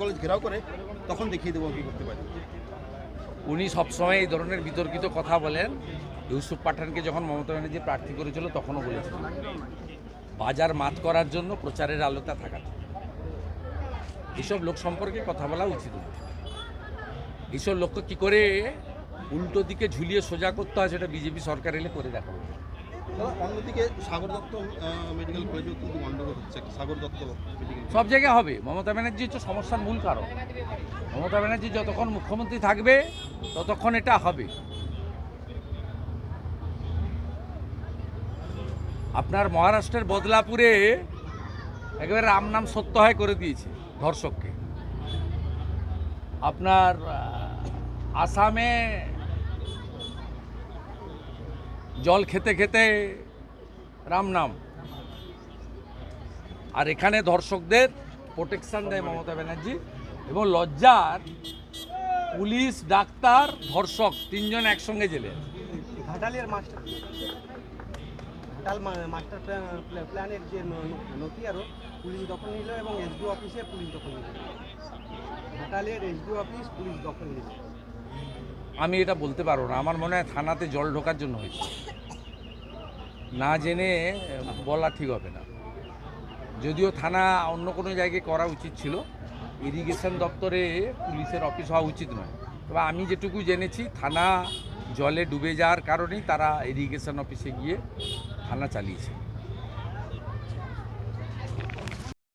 College ঘেরাও করে, তখন দেখিয়ে দেবো কি করতে পারি। উনি সবসময় এই ধরনের বিতর্কিত কথা বলেন। ইউসুফ পাঠানকে যখন মমতা ব্যানার্জি প্রার্থী করেছিল, তখনও বলেছিল। বাজার মাত করার জন্য প্রচারের আলোতা থাকা এসব লোক সম্পর্কে কথা বলা উচিত এইসব লোককে কী করে উল্টো দিকে ঝুলিয়ে সোজা করতে হয়, সেটা বিজেপি সরকার এলে করে দাদা সব জায়গায় হবে। মমতা ব্যানার্জি হচ্ছে সমস্যার মূল কারণ। মমতা ব্যানার্জি যতক্ষণ মুখ্যমন্ত্রী থাকবে, ততক্ষণ এটা হবে। আপনার মহারাষ্ট্রের বদলাপুরে একেবারে রাম নাম সত্য হয় করে দিয়েছে ধর্ষককে। আপনার আসামে জল খেতে খেতে রাম নাম। আর এখানে দর্শকদের প্রোটেকশন দেয় মমতা ব্যানার্জি এবং লজ্জার পুলিশ, ডাক্তার, ধর্ষক তিনজন একসঙ্গে জেলে। ঘাটালের মাস্টার ঘাটাল মাস্টার প্ল্যান- প্ল্যানের যে নথি পুলিশ দখল নিল এবং এসডিও অফিসে পুলিশ দখল নিল। ঘাটালের এসডিও অফিস পুলিশ দখল নিল। আমি এটা বলতে পারব না। আমার মনে হয় থানাতে জল ঢোকার জন্য হয়েছে। না জেনে বলা ঠিক হবে না। যদিও থানা অন্য কোনো জায়গায় করা উচিত ছিল, ইরিগেশন দপ্তরে পুলিশের অফিস হওয়া উচিত নয়। তবে আমি যেটুকু জেনেছি, থানা জলে ডুবে যাওয়ার কারণেই তারা ইরিগেশন অফিসে গিয়ে থানা চালিয়েছে।